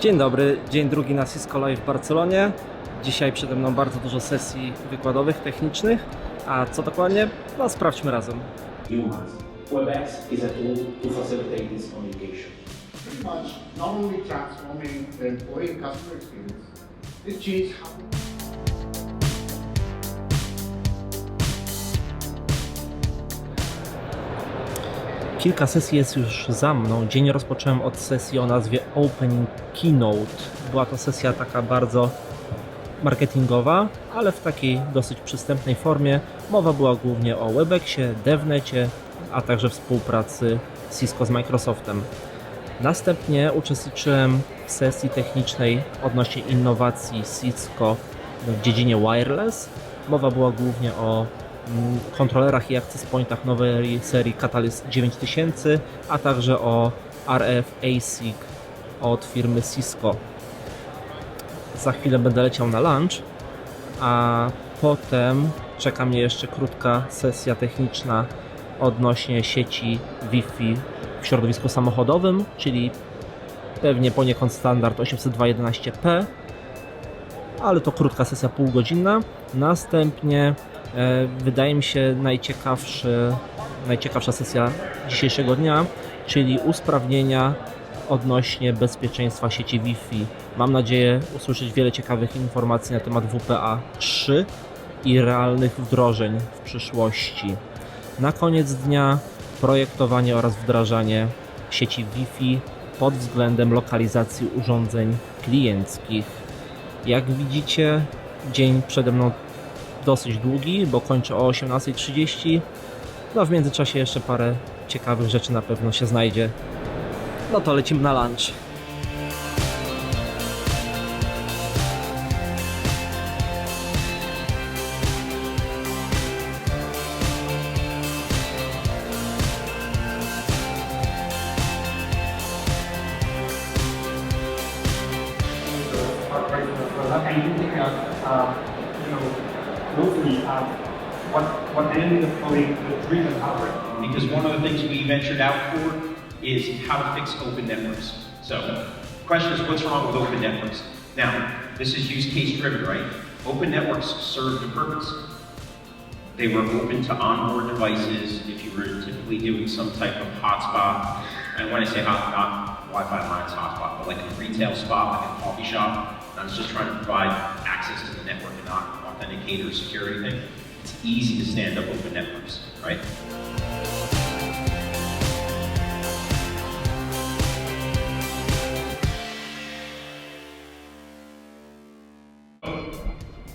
Dzień dobry, dzień drugi na Cisco Live w Barcelonie. Dzisiaj przede mną bardzo dużo sesji wykładowych, technicznych. A co dokładnie? No sprawdźmy razem. humans. WebEx is a tool to facilitate this communication. pretty much not only transforming the employee and customer experience, it changed how Kilka sesji jest już za mną. Dzień rozpocząłem od sesji o nazwie Opening Keynote. Była to sesja taka bardzo marketingowa, ale w takiej dosyć przystępnej formie. Mowa była głównie o Webexie, DevNecie, a także współpracy Cisco z Microsoftem. Następnie uczestniczyłem w sesji technicznej odnośnie innowacji Cisco w dziedzinie wireless. Mowa była głównie o kontrolerach i access pointach nowej serii Catalyst 9000, a także o RF ASIC od firmy Cisco. Za chwilę będę leciał na lunch, a potem czeka mnie jeszcze krótka sesja techniczna odnośnie sieci Wi-Fi w środowisku samochodowym, czyli pewnie poniekąd standard 802.11p, ale to krótka sesja półgodzinna. Następnie wydaje mi się najciekawszy, najciekawsza sesja dzisiejszego dnia, czyli usprawnienia odnośnie bezpieczeństwa sieci Wi-Fi. Mam nadzieję usłyszeć wiele ciekawych informacji na temat WPA 3 i realnych wdrożeń w przyszłości. Na koniec dnia projektowanie oraz wdrażanie sieci Wi-Fi pod względem lokalizacji urządzeń klienckich. Jak widzicie, dzień przede mną dosyć długi, bo kończę o 18.30. No w międzyczasie jeszcze parę ciekawych rzeczy na pewno się znajdzie. No to lecimy na lunch. you know, what, what they ended up calling the and power. because one of the things we ventured out for is how to fix open networks. So, question is, what's wrong with open networks? Now, this is use case driven, right? Open networks served a purpose. They were open to onboard devices if you were typically doing some type of hotspot. And when I say hot, not Wi-Fi minus hotspot, but like a retail spot, like a coffee shop. I was just trying to provide access to the network and not authenticate or secure anything. It's easy to stand up open networks, right?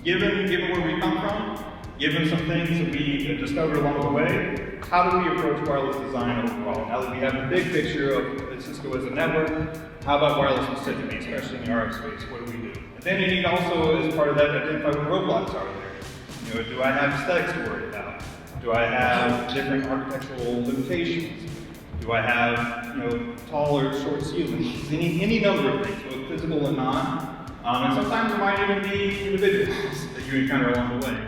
Given, given where we come from, given some things that we discovered along the way, how do we approach wireless design overall? Now that we have the big picture of Cisco as a network, how about wireless specifically, especially in the RF space? What do we do? And then you need also, as part of that, identify what roadblocks are there. You know, do I have aesthetics to worry about? Do I have different architectural limitations? Do I have, you know, tall or short ceilings? Any, any number of things, both physical and non. Um, and sometimes it might even be individuals that you encounter along the way.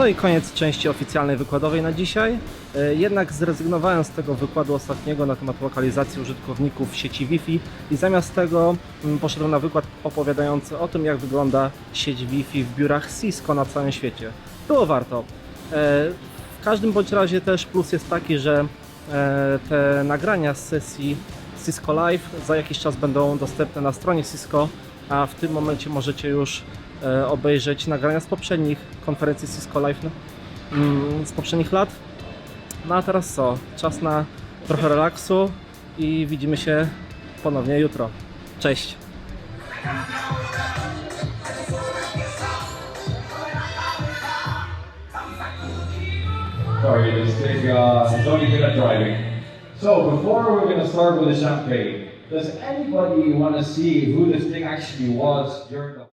No i koniec części oficjalnej wykładowej na dzisiaj. E, Jednak zrezygnowałem z tego wykładu ostatniego na temat lokalizacji użytkowników sieci Wi-Fi i zamiast tego mm, poszedłem na wykład opowiadający o tym, jak wygląda sieć Wi-Fi w biurach Cisco na całym świecie. Było warto. E, W każdym bądź razie też plus jest taki, że e, te nagrania z sesji Cisco Live za jakiś czas będą dostępne na stronie Cisco, a w tym momencie możecie już e, obejrzeć nagrania z poprzednich konferencji Cisco Live no, mm, z poprzednich lat. No a teraz co? Czas na trochę relaksu i widzimy się ponownie jutro. Cześć! Sorry, this thing, uh, it's only good at driving. So before we're gonna start with the champagne, does anybody want to see who this thing actually was during the